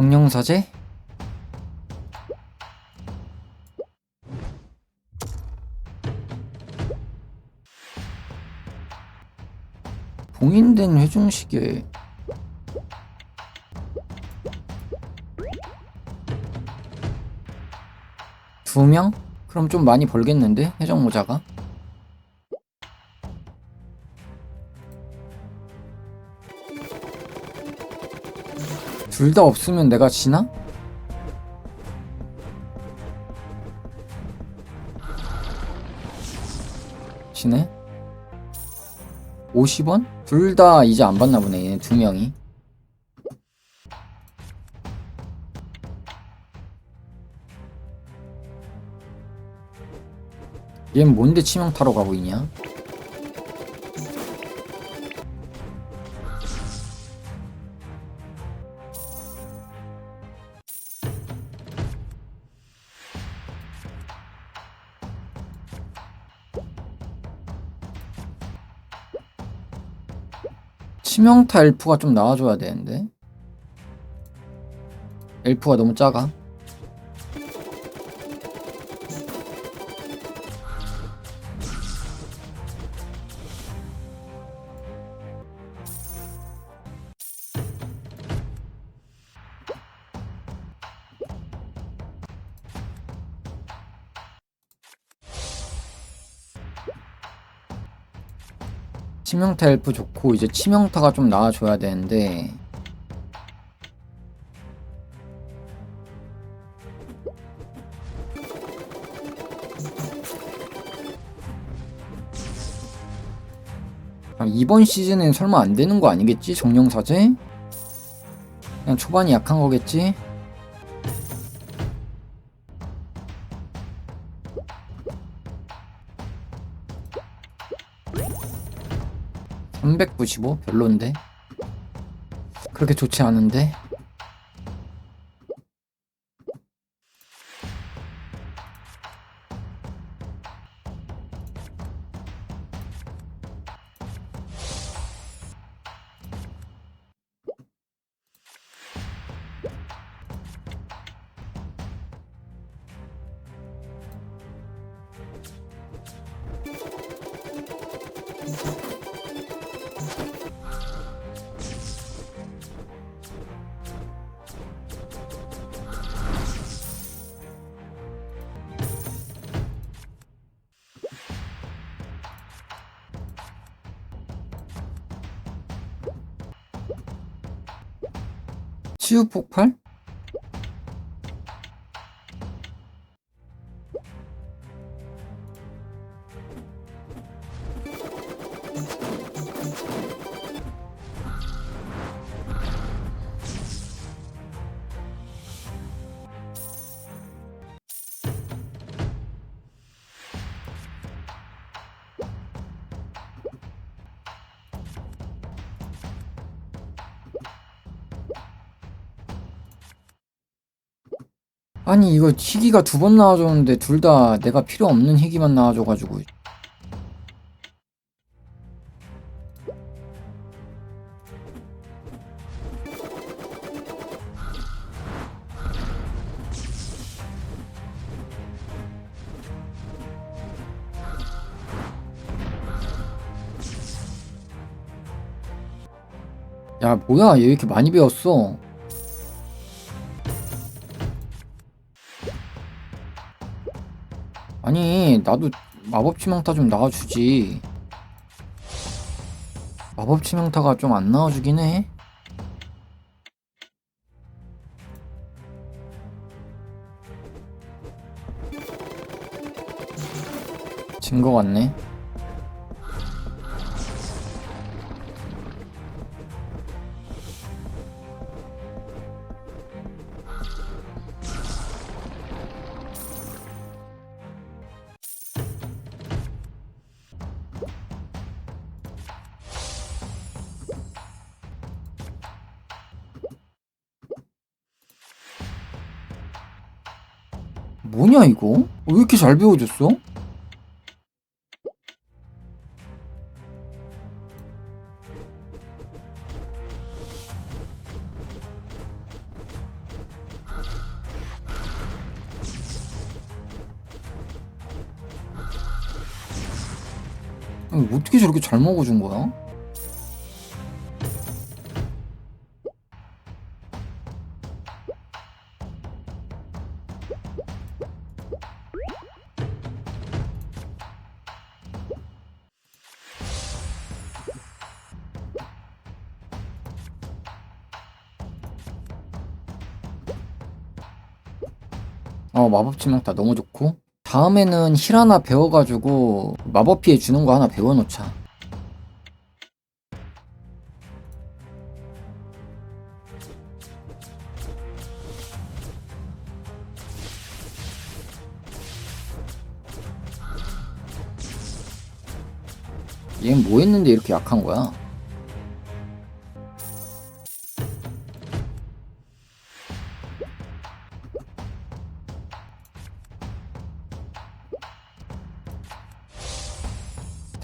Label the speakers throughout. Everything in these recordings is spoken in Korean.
Speaker 1: 정령사제? 봉인된 회중식에 두 명? 그럼 좀 많이 벌겠는데 해적 모자가? 둘 다 없으면 내가 지나? 지네? 50원? 둘 다 이제 안 받나 보네 얘네 두 명이 얘는 뭔데 치명 타러 가고 있냐? 치명타 엘프가 좀 나와줘야 되는데. 엘프가 너무 작아 치명타 엘프 좋고 이제 치명타가 좀 나와줘야 되는데 아, 이번 시즌엔 설마 안 되는 거 아니겠지? 정령사제? 그냥 초반이 약한 거겠지? (395) 별론데? 그렇게 좋지 않은데 치유 폭발? 아니 이거 희귀가 두 번 나와줬는데 둘 다 내가 필요 없는 희귀만 나와줘가지고. 야 뭐야? 얘 왜 이렇게 많이 배웠어 나도 마법 치명타 좀 나와주지. 마법 치명타가 좀 안 나와주긴 해. 진거 같네 뭐냐 이거? 왜 이렇게 잘 배워졌어? 어떻게 저렇게 잘 먹어준 거야? 어 마법 치명타 너무 좋고 다음에는 힐 하나 배워가지고 마법 피해 주는 거 하나 배워놓자 얘는 뭐 했는데 이렇게 약한 거야?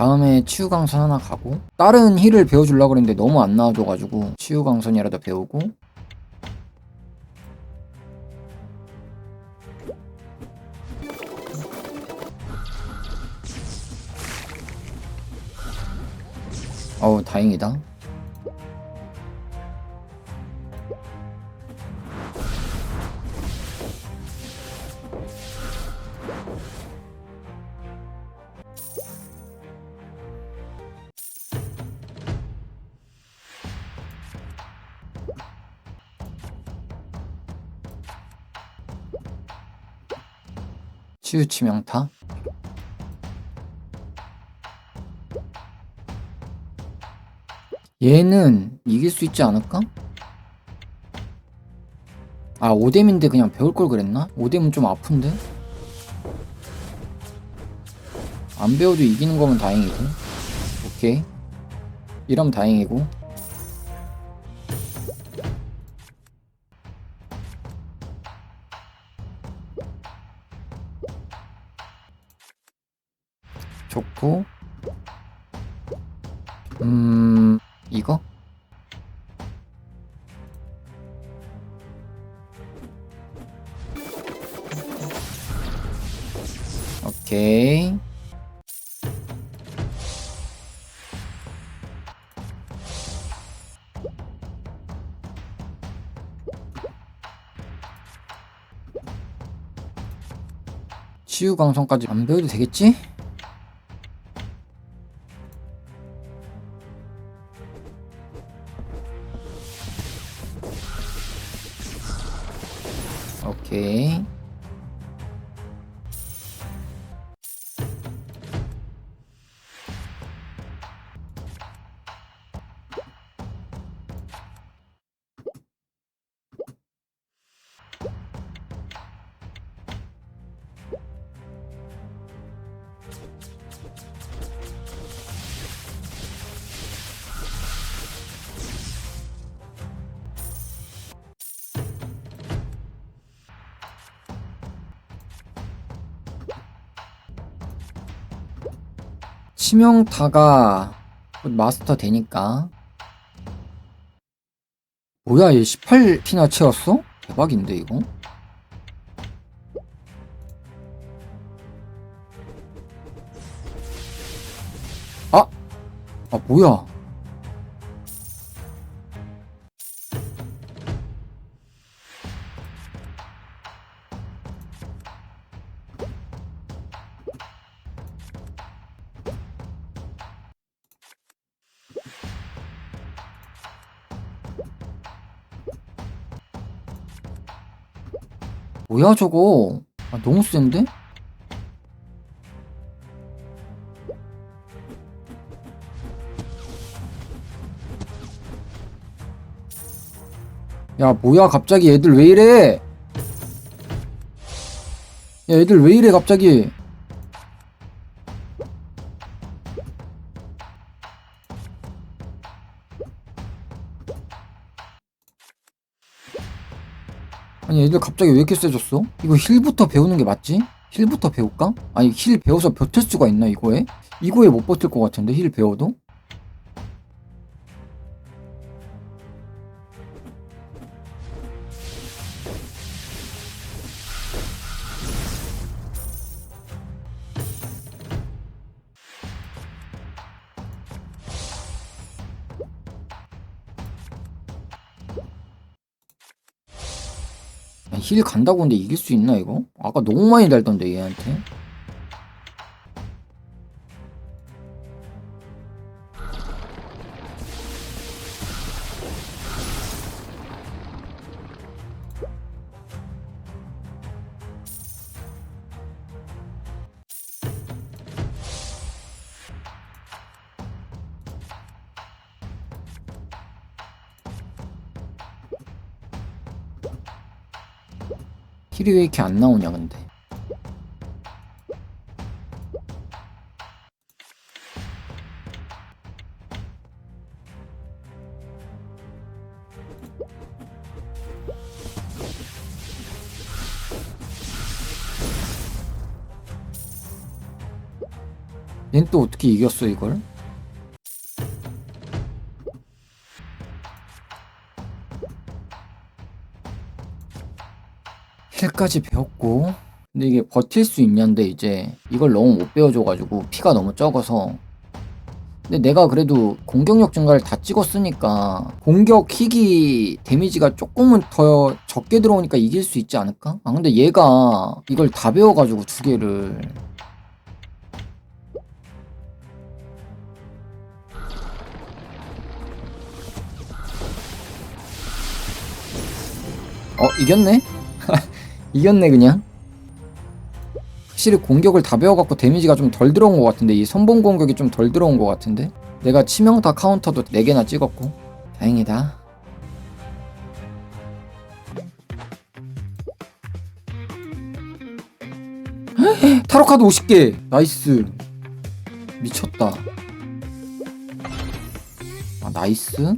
Speaker 1: 다음에 치유강선 하나 가고 다른 힐을 배워주려고 그랬는데 너무 안 나와줘가지고 치유강선이라도 배우고. 어우 다행이다 치유 치명타 얘는 이길 수 있지 않을까? 아 오뎀인데 그냥 배울 걸 그랬나? 오뎀은 좀 아픈데? 안 배워도 이기는 거면 다행이고 오케이 이러면 다행이고 좋고 음 이거? 오케이 치유광선까지 안 배워도 되겠지? 치명타가 곧 마스터 되니까 뭐야 얘 18피나 채웠어? 대박인데 이거? 아! 아 뭐야 뭐야 저거? 아 너무 센데? 야 뭐야 갑자기? 애들 왜 이래? 야 애들 왜 이래 갑자기 아니 애들 갑자기 왜 이렇게 세졌어? 이거 힐부터 배우는 게 맞지? 힐부터 배울까? 아니 힐 배워서 버틸 수가 있나 이거에? 이거에 못 버틸 것 같은데 힐 배워도? 힐 간다고 근데 이길 수 있나 이거? 아까 너무 많이 달던데 얘한테 힐이 왜 이렇게 안 나오냐 근데 얜 또 어떻게 이겼어 이걸? 힐까지 배웠고 근데 이게 버틸 수 있냐인데 이제 이걸 너무 못 배워줘가지고 피가 너무 적어서 근데 내가 그래도 공격력 증가를 다 찍었으니까 공격 희귀 데미지가 조금은 더 적게 들어오니까 이길 수 있지 않을까? 아 근데 얘가 이걸 다 배워가지고 두 개를 어 이겼네? 이겼네 그냥. 확실히 공격을 다 배워갖고 데미지가 좀 덜 들어온 것 같은데 이 선봉 공격이 좀 덜 들어온 것 같은데? 내가 치명타 카운터도 4개나 찍었고. 다행이다. 타로카드 50개! 나이스. 미쳤다. 아 나이스